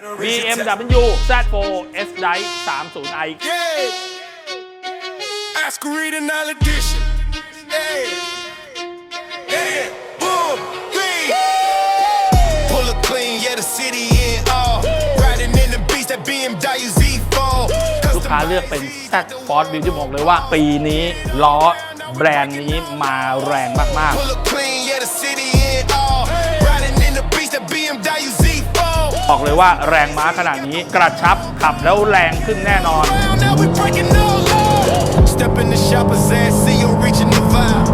BMW Z4 S Drive 30i Yeah. Oscar Reed and all edition. Hey. Yeah. Boom. Three. Pull up clean, yeah, the city in all. Riding in the beast, that BMW Z4. ลูกค้าเลือกเป็น Z Force View ที่บอกเลยว่าปีนี้ล้อแบรนด์นี้มาแรงมาก Pull up clean, yeah, the city บอกเลยว่าแรงม้าขนาดนี้กระชับขับแล้วแรงขึ้นแน่นอน Now we breaking all laws. Step in the shopper's ass, see you reaching the vibe.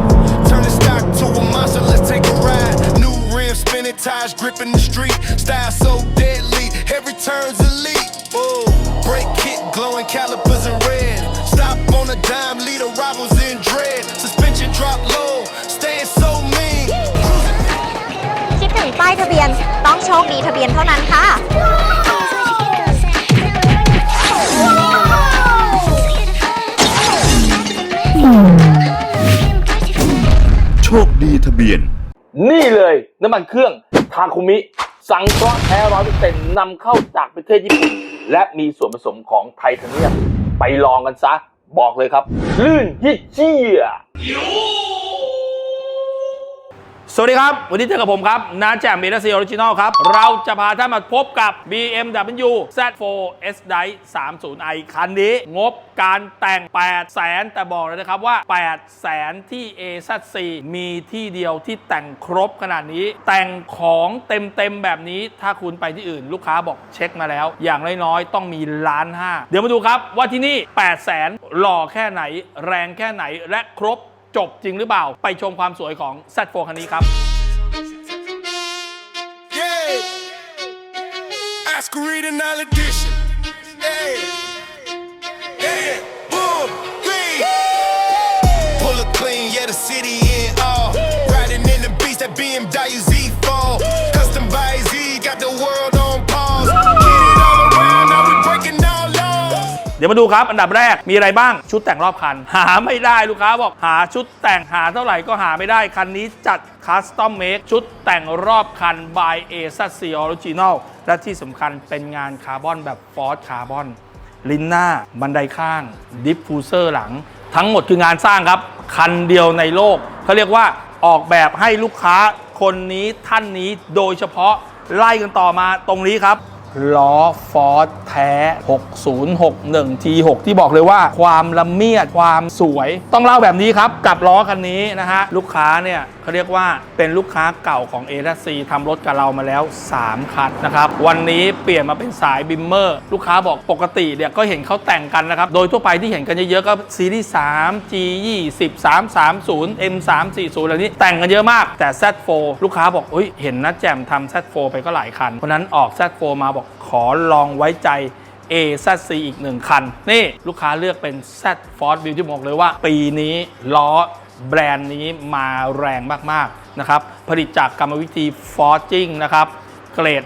Turn the stock to a monster, let's take a ride. New rims, spinning tires, gripping the street. Style so deadly, every turn's elite. Whoa. Brake kit, glowing calipers in red. Stop on a dime, lead the rivals in dread. บียนต้องโชคดีทะเบียนเท่านั้นค่ะ โชคดีทะเบียน นี่เลยน้ำมันเครื่องทาคุมิ สังเคราะห์แท้ร้อยเปอร์เซ็นต์นำเข้าจากประเทศญี่ปุ่น และมีส่วนผสมของไทเทเนียม ไปลองกันซะ บอกเลยครับ ลื่นยิ่เจีย สวัสดีครับ วันนี้เจอกับผมครับนาแจมเมทัลซีออริจินอลครับ เราจะพาท่านมาพบกับ BMW Z4 S Drive 30i คันนี้ งบการแต่ง 8 0 0แสนแต่บอกเลยนะครับว่า 8 0 0แสนที่ AZ4 มีที่เดียวที่แต่งครบขนาดนี้ แต่งของเต็มๆ แบบนี้ถ้าคุณไปที่อื่น ลูกค้าบอกเช็คมาแล้ว อย่างน้อยๆ ต้องมีล้านห้าเดี๋ยวมาดูครับว่าที่นี่ 8 0 0แสนหล่อแค่ไหน แรงแค่ไหนและครบ จบจริงหรือเปล่า ไปชมความสวยของ Z4 คันนี้ครับ Yeah. Oscar Reed and all edition. Hey. Yeah. Boom. Three. Pull up clean, yeah, the city in all. Riding in the beast, that BMW ดี๋ยวมาดูครับ อันดับแรกมีอะไรบ้างชุดแต่งรอบคัน หาไม่ได้ลูกค้าบอกหาชุดแต่งหาเท่าไหร่ก็หาไม่ได้ คันนี้จัดคัสตอมเมคชุดแต่งรอบคัน by a s a c Original และที่สำคัญเป็นงานคาร์บอนแบบฟอร์ c คาร์บอนลิ้นหน้า บันไดข้าง ดิฟฟูเซอร์หลัง ทั้งหมดคืองานสร้างครับ คันเดียวในโลก เขาเรียกว่าออกแบบให้ลูกค้าคนนี้ท่านนี้โดยเฉพาะไล่กันต่อมาตรงนี้ครับ ล้อฟอร์ดแท้ 6061 T6 ที่บอกเลยว่าความละเมียดความสวย ต้องเล่าแบบนี้ครับ กับล้อคันนี้นะฮะ ลูกค้าเนี่ยเขาเรียกว่าเป็นลูกค้าเก่าของ a อ c ทำรถกับเรามาแล้ว 3 คันนะครับ วันนี้เปลี่ยนมาเป็นสายบิมเมอร์ลูกค้าบอกปกติเนี่ยก็เห็นเขาแต่งกันนะครับ โดยทั่วไปที่เห็นกันเยอะๆ ก็ซีรีส์3 G 20 330 M 340อะไรนี้แต่งกันเยอะมากแต่ Z4 ลูกค้าบอกเอ้ยเห็นนะแจมทำ Z4 ไปก็หลายคันเพราะฉะนั้นออก Z4 มาบอกขอลองไว้ใจ A Z C อีกหนึ่งคัน นี่ลูกค้าเลือกเป็น Z Ford View ที่บอกเลยว่า ปีนี้ล้อแบรนด์นี้มาแรงมาก ๆ นะครับ ผลิตจากกรรมวิธี Forging นะครับ เกรด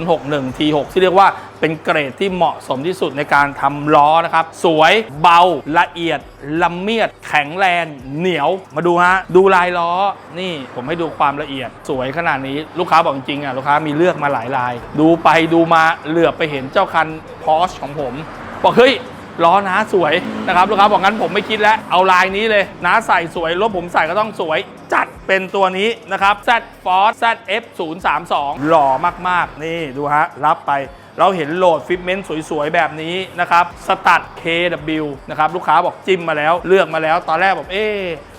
6061 T6 ที่เรียกว่าเป็นเกรดที่เหมาะสมที่สุดในการทำล้อนะครับ สวยเบาละเอียดละเมียด แข็งแรงเหนียว มาดูฮะ ดูลายล้อ นี่ผมให้ดูความละเอียด สวยขนาดนี้ลูกค้าบอกจริงๆอะลูกค้ามีเลือกมาหลายลาย ดูไปดูมาเหลือบไปเห็นเจ้าคันพอชของผม บอกเฮ้ย ล้อน้าสวยนะครับลูกค้าบอกงั้นผมไม่คิดแล้วเอาลายนี้เลยน้าใส่สวยรถผมใส่ก็ต้องสวย จัดเป็นตัวนี้นะครับ Z Force ZF 0 3 2หล่อมากๆ นี่ดูฮะ รับไปเราเห็นโหลดฟิตเมนต์สวยๆ แบบนี้นะครับสตัด KW นะครับลูกค้าบอกจิ้มมาแล้วเลือกมาแล้ว ตอนแรกบอกเอ๊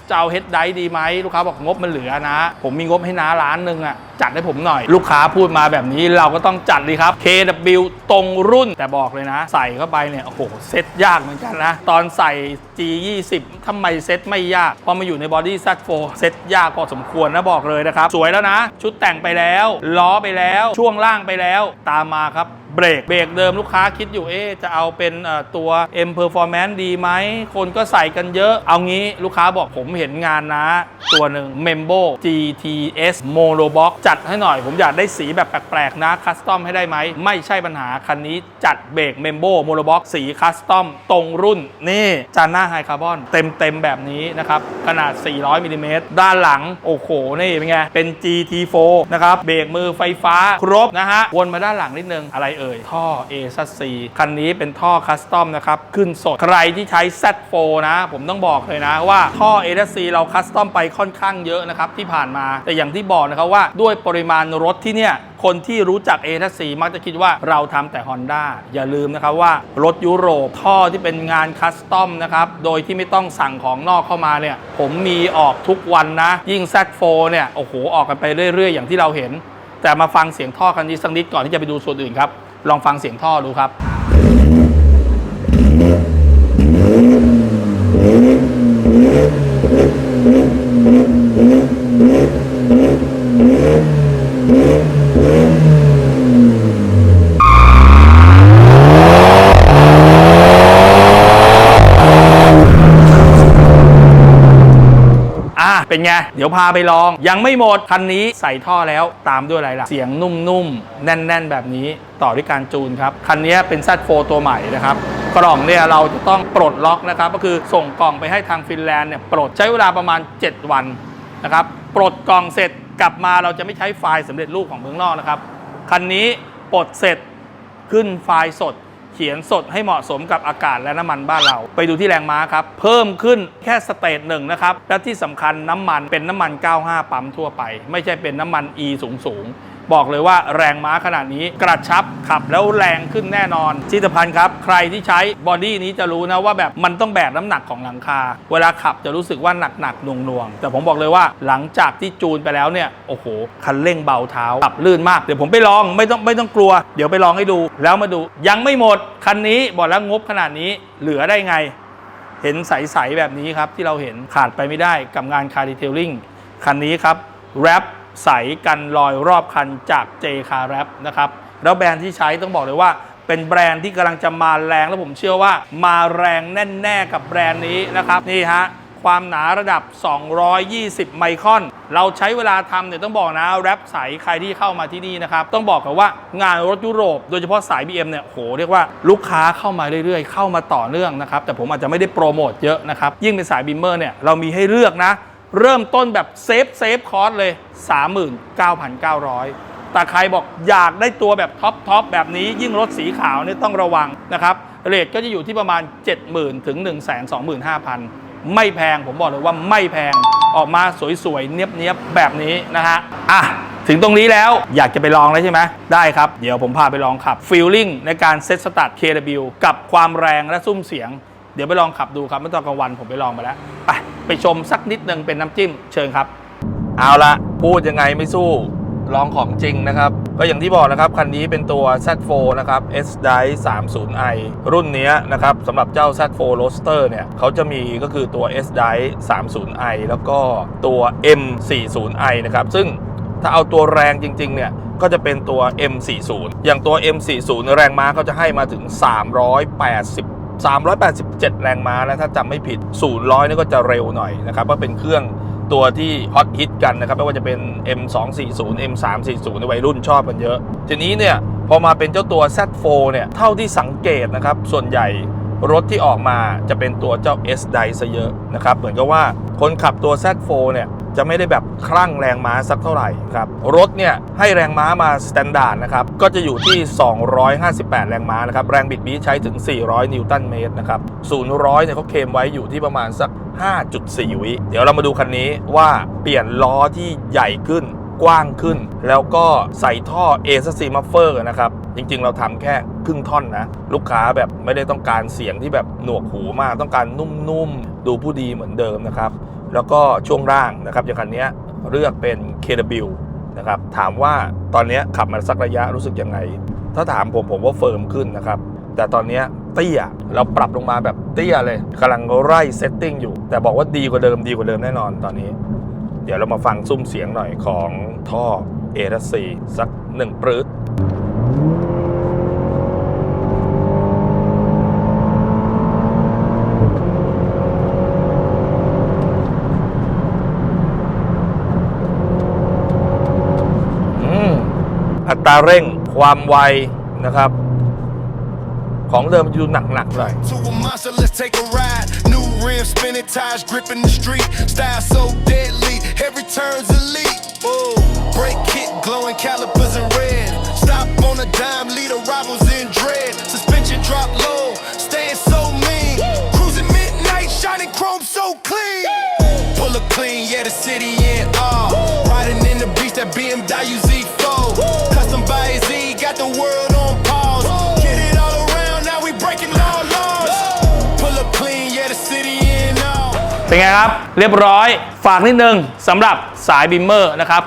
จะเอาเฮดไดดีไหมลูกค้าบอกงบมันเหลือนะ ผมมีงบให้น้าล้านหนึ่งอะจัดให้ผมหน่อย ลูกค้าพูดมาแบบนี้เราก็ต้องจัดเลยครับ KW ตรงรุ่นแต่บอกเลยนะ ใส่เข้าไปเนี่ย โอ้โห เซ็ตยากเหมือนกันนะ ตอนใส่ G20 ทำไมเซ็ตไม่ยาก พอมาอยู่ในบอดี้ Z4 เซ็ตยากพอสมควรนะบอกเลยนะครับ สวยแล้วนะ ชุดแต่งไปแล้ว ล้อไปแล้ว ช่วงล่างไปแล้ว ตามมาครับเบรกเบรกเดิมลูกค้าคิดอยู่เอ๊จะเอาเป็นตัว M Performance ดีไหม คนก็ใส่กันเยอะ เอางี้ลูกค้าบอกผมเห็นงานนะ ตัวหนึ่ง Membo GTS Monobox จัดให้หน่อย ผมอยากได้สีแบบแปลกๆนะคัสตอมให้ได้ไหม ไม่ใช่ปัญหา คันนี้จัดเบรก Membo Monobox สีคัสตอมตรงรุ่น นี่จานหน้าไฮคาร์บอนเต็มๆ แบบนี้นะครับ ขนาด 400มิลลิเมตรด้านหลัง โอ้โห นี่เป็นไง เป็น GT4 นะครับ เบรกมือไฟฟ้าครบนะฮะ วนมาด้านหลังนิดนึง อะไรเอ่ย ท่อ A ซัสซีคันนี้เป็นท่อคัสตอมนะครับ ขึ้นสด ใครที่ใช้ Z4 นะ ผมต้องบอกเลยนะว่าท่อ A ซัสซีเราคัสตอมไปค่อนข้างเยอะนะครับที่ผ่านมา แต่อย่างที่บอกนะครับว่าด้วยปริมาณรถที่เนี่ยคนที่รู้จัก A ทัสีมักจะคิดว่าเราทำแต่ Honda อย่าลืมนะครับว่ารถยุโรปท่อที่เป็นงานคัสตอมนะครับ โดยที่ไม่ต้องสั่งของนอกเข้ามาเนี่ย ผมมีออกทุกวันนะ ยิ่ง Z4 เนี่ย โอ้โห ออกกันไปเรื่อย ๆ อย่างที่เราเห็น แต่มาฟังเสียงท่อคันนี้สักนิดก่อนที่จะไปดูส่วนอื่นครับ ลองฟังเสียงท่อดูครับ อะเป็น ไง เดี๋ยวพาไปลอง ยังไม่หมด คันนี้ใส่ท่อแล้วตามด้วยอะไรล่ะ เสียงนุ่มๆ แน่นๆ แบบนี้ต่อด้วยการจูนครับ คันนี้เป็น Z4 ตัวใหม่นะครับ กล่องเนี่ยเราจะต้องปลดล็อกนะครับ ก็คือส่งกล่องไปให้ทางฟินแลนด์เนี่ยปลดใช้เวลาประมาณ 7 วันนะครับ ปลดกล่องเสร็จกลับมาเราจะไม่ใช้ไฟล์สำเร็จรูปของเมืองนอกนะครับ คันนี้ปลดเสร็จขึ้นไฟล์สด เขียนสดให้เหมาะสมกับอากาศและน้ำมันบ้านเรา ไปดูที่แรงม้าครับ เพิ่มขึ้นแค่สเตจหนึ่งนะครับ และที่สำคัญน้ำมันเป็นน้ำมัน 95 ปั๊มทั่วไป ไม่ใช่เป็นน้ำมัน E สูงสูง บอกเลยว่าแรงม้าขนาดนี้กระชับขับแล้วแรงขึ้นแน่นอนที่สำคัญครับ ใครที่ใช้บอดี้นี้จะรู้นะว่าแบบมันต้องแบกน้ำหนักของหลังคา เวลาขับจะรู้สึกว่าหนักหนักหน่วงหน่วงแต่ผมบอกเลยว่าหลังจากที่จูนไปแล้วเนี่ยโอ้โหคันเร่งเบาเท้าขับลื่นมากเดี๋ยวผมไปลองไม่ต้องไม่ต้องกลัว เดี๋ยวไปลองให้ดู แล้วมาดู ยังไม่หมดคันนี้บอกแล้วงบขนาดนี้เหลือได้ไง เห็นใสๆแบบนี้ครับที่เราเห็นขาดไปไม่ได้กับงานคาร์ดีเทลลิ่งคันนี้ครับแรป ใสกันรอยรอบคันจาก J Car Wrap นะครับแล้วแบรนด์ที่ใช้ต้องบอกเลยว่า เป็นแบรนด์ที่กำลังจะมาแรงแล้วผมเชื่อว่า มาแรงแน่ๆกับแบรนด์นี้นะครับนี่ฮะความหนาระดับ 220 ไมครอน เราใช้เวลาทำเนี่ยต้องบอกนะ แรปใสใครที่เข้ามาที่นี่นะครับ ต้องบอกกันว่างานรถยุโรป โดยเฉพาะสาย BM เนี่ยโหเรียกว่าลูกค้าเข้ามาเรื่อยๆ เข้ามาต่อเนื่องนะครับ แต่ผมอาจจะไม่ได้โปรโมทเยอะนะครับ ยิ่งเป็นสายบิมเมอร์เนี่ยเรามีให้เลือกนะ เริ่มต้นแบบเซฟเซฟคอร์สเลย 39,900 แต่ใครบอกอยากได้ตัวแบบท็อปท็อปแบบนี้ยิ่งรถสีขาวเนี่ยต้องระวังนะครับเรทก็จะอยู่ที่ประมาณ 70,000 ถึง 125,000 ไม่แพงผมบอกเลยว่าไม่แพงออกมาสวยๆ เนียบๆ แบบนี้นะฮะอะถึงตรงนี้แล้วอยากจะไปลองแล้วใช่ไหมได้ครับ เดี๋ยวผมพาไปลองขับฟีลลิ่งในการเซตสตาร์ท KW กับความแรงและซุ้มเสียง เดี๋ยวไปลองขับดูครับเมื่อตอนกลางวันผมไปลองมาแล้วไป ไปชมสักนิดนึงเป็นน้ำจิ้มเชิญครับ เอาละพูดยังไงไม่สู้ลองของจริงนะครับ ก็อย่างที่บอกนะครับ คันนี้เป็นตัว Z4 นะครับ S d i 30i รุ่นเนี้ยนะครับสำหรับเจ้า Z4 Roadster เนี่ยเขาจะมีก็คือตัว S d i 30i แล้วก็ตัว M40i นะครับ ซึ่งถ้าเอาตัวแรงจริง ๆ เนี่ย ก็จะเป็นตัว M40 อย่างตัว M40 แรงม้าเขาจะให้มาถึง 380 387 แรงม้านะถ้าจำไม่ผิด0นี่ก็จะเร็วหน่อยนะครับว่าเป็นเครื่องตัวที่ฮอตฮิตกันนะครับไม่ว่าจะเป็น M240 M340 ในวัยรุ่นชอบกันเยอะ ทีนี้เนี่ยพอมาเป็นเจ้าตัว Z4 เนี่ยเท่าที่สังเกตนะครับส่วนใหญ่รถที่ออกมาจะเป็นตัวเจ้า S d i ซะเยอะนะครับเหมือนกับว่าคนขับตัว Z4 เนี่ย จะไม่ได้แบบคลั่งแรงม้าสักเท่าไหร่ครับรถเนี่ยให้แรงม้ามาสแตนดาร์ดนะครับก็จะอยู่ที่ 258 แรงม้านะครับแรงบิดนี้ใช้ถึง 400 นิวตันเมตรนะครับ0 100เนี่ยเขาเคลมไว้อยู่ที่ประมาณสัก 5.4 วิเดี๋ยวเรามาดูคันนี้ว่าเปลี่ยนล้อที่ใหญ่ขึ้นกว้างขึ้น แล้วก็ใส่ท่อ a อ c มัฟเฟอร์นะครับ จริงๆ เราทำแค่ครึ่งท่อนนะ ลูกค้าแบบไม่ได้ต้องการเสียงที่แบบหนวกหูมาก ต้องการนุ่มๆ ดูผู้ดีเหมือนเดิมนะครับ แล้วก็ช่วงล่างนะครับอย่างคันนี้เลือกเป็น KW นะครับถามว่าตอนนี้ขับมาสักระยะรู้สึกยังไง ถ้าถามผมผมว่าเฟิร์มขึ้นนะครับ แต่ตอนนี้เตี้ยเราปรับลงมาแบบเตี้ยเลยกำลังไล่เซตติ้งอยู่ แต่บอกว่าดีกว่าเดิมดีกว่าเดิมแน่นอนตอนนี้ เดี๋ยวเรามาฟังซุ้มเสียงหน่อยของท่อเอรัสซีสักหนึ่งปรื๊ด อ ตราเร่งความไวนะครับ ของเดิมมันจะดูหนักๆหน่อย To a monster, let's take a ride. New rims, spinning tires, gripping the street. Style so deadly, every turn's elite. Whoa. Brake kit, glowing calipers in red. Stop on a dime, lead a rivals in dread. Suspension drop low, เป็นไงครับ เรียบร้อยฝากนิดนึงสำหรับสายบิมเมอร์นะครับ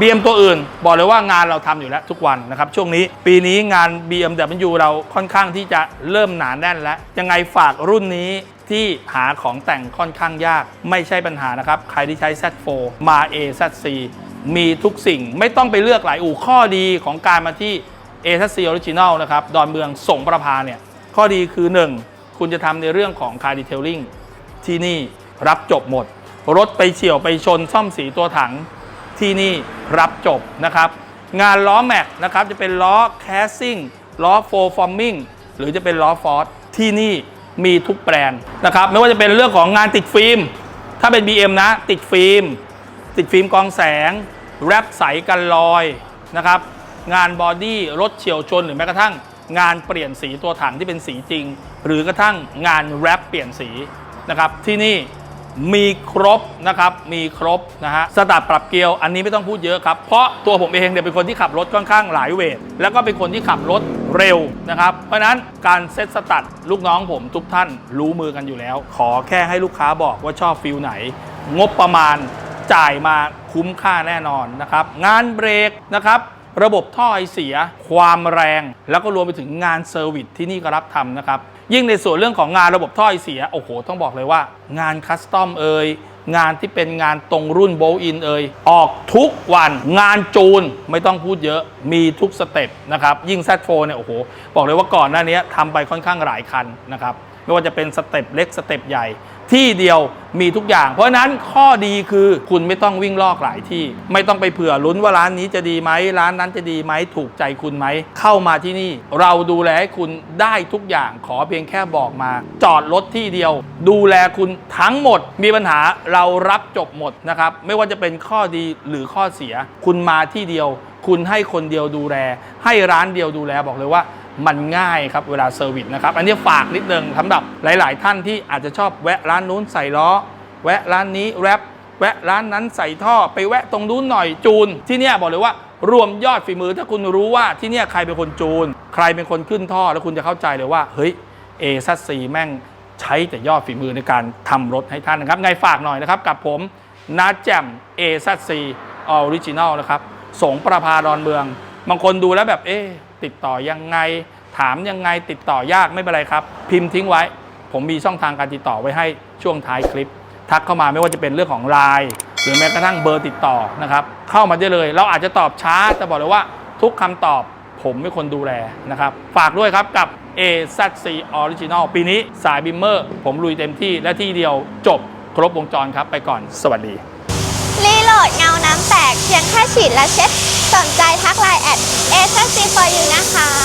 BM ตัวอื่น บอกเลยว่างานเราทำอยู่แล้วทุกวันนะครับ ช่วงนี้ปีนี้งาน BMW เราค่อนข้างที่จะเริ่มหนานแน่นแล้ว ยังไงฝากรุ่นนี้ที่หาของแต่งค่อนข้างยาก ไม่ใช่ปัญหานะครับ ใครที่ใช้ Z4 มา A Z4 มีทุกสิ่งไม่ต้องไปเลือกหลายอู่ข้อดีของการมาที่ A Z4 Original นะครับ ดอนเมืองส่งประพาเนี่ย ข้อดีคือ 1 คุณจะทำในเรื่องของ Car Detailing ที่นี่ รับจบหมด รถไปเฉี่ยวไปชนซ่อมสีตัวถังที่นี่รับจบนะครับ งานล้อแม็กนะครับจะเป็นล้อแคสซิ่งล้อโฟฟอร์มิงหรือจะเป็นล้อฟอร์ดที่นี่มีทุกแบรนด์นะครับไม่ว่าจะเป็นเรื่องของงานติดฟิล์ม ถ้าเป็น BM นะ ติดฟิล์ม ติดฟิล์มกองแสง แรปใสกันรอยนะครับ งานบอดี้รถเฉียวชน หรือแม้กระทั่งงานเปลี่ยนสีตัวถังที่เป็นสีจริง หรือกระทั่งงานแรปเปลี่ยนสีนะครับที่นี่ มีครบนะครับมีครบนะฮะสตาร์ทปรับเกียวอันนี้ไม่ต้องพูดเยอะครับ เพราะตัวผมเองเนี่ยเป็นคนที่ขับรถค่อนข้างหลายเวท แล้วก็เป็นคนที่ขับรถเร็วนะครับเพราะฉะนั้นการเซตสตาร์ทลูกน้องผมทุกท่านรู้มือกันอยู่แล้ว ขอแค่ให้ลูกค้าบอกว่าชอบฟิลไหน งบประมาณจ่ายมาคุ้มค่าแน่นอนนะครับ งานเบรกนะครับ ระบบท่อไอเสีย ความแรง แล้วก็รวมไปถึงงานเซอร์วิสที่นี่ก็รับทำนะครับ ยิ่งในส่วนเรื่องของงานระบบท่อไอเสีย โอ้โห ต้องบอกเลยว่า งานคัสตอมเอ่ยงานที่เป็นงานตรงรุ่นโบอินเอ่ยออกทุกวันงานจูนไม่ต้องพูดเยอะมีทุกสเต็ปนะครับ ยิ่ง Z4 เนี่ยโอ้โห บอกเลยว่าก่อนหน้านี้ทำไปค่อนข้างหลายคันนะครับ ไม่ว่าจะเป็นสเต็ปเล็กสเต็ปใหญ่ ที่เดียวมีทุกอย่าง เพราะฉะนั้นข้อดีคือคุณไม่ต้องวิ่งลอกหลายที่ ไม่ต้องไปเผื่อลุ้นว่าร้านนี้จะดีไหมร้านนั้นจะดีไหมถูกใจคุณไหม เข้ามาที่นี่ เราดูแลให้คุณได้ทุกอย่างขอเพียงแค่บอกมา จอดรถที่เดียว ดูแลคุณทั้งหมด มีปัญหาเรารับจบหมดนะครับไม่ว่าจะเป็นข้อดีหรือข้อเสีย คุณมาที่เดียว คุณให้คนเดียวดูแล ให้ร้านเดียวดูแลบอกเลยว่า มันง่ายครับเวลาเซอร์วิสนะครับ อันนี้ฝากนิดนึงสำหรับหลาย ๆ ท่านที่อาจจะชอบแวะร้านนู้นใส่ล้อ แวะร้านนี้แรปแวะร้านนั้นใส่ท่อไปแวะตรงนู้นหน่อยจูน ที่เนี่ยบอกเลยว่ารวมยอดฝีมือถ้าคุณรู้ว่าที่เนี่ยใครเป็นคนจูน ใครเป็นคนขึ้นท่อแล้วคุณจะเข้าใจเลยว่าเฮ้ยเอซัสซีแม่งใช้แต่ยอดฝีมือในการทำรถให้ท่านนะครับไงฝากหน่อยนะครับกับผมนาแจมเอซัสซีออริจินอลนะครับสงประพาดอนเมือง บางคนดูแล้วแบบเอ๊ ติดต่อยังไง ถามยังไงติดต่อยากไม่เป็นไรครับ พิมพ์ทิ้งไว้ ผมมีช่องทางการติดต่อไว้ให้ช่วงท้ายคลิป ทักเข้ามาไม่ว่าจะเป็นเรื่องของไลน์หรือแม้กระทั่งเบอร์ติดต่อนะครับ เข้ามาได้เลย เราอาจจะตอบช้าแต่บอกเลยว่าทุกคำตอบผมเป็นคนดูแลนะครับ ฝากด้วยครับกับ AZC Original ปีนี้สายบิมเมอร์ ผมลุยเต็มที่และที่เดียวจบครบวงจรครับไปก่อน สวัสดี รีโหลดเงาน้ำแตกเพียงแค่ฉีดและเช็ด สนใจทักไลน์แอด A C for you นะคะ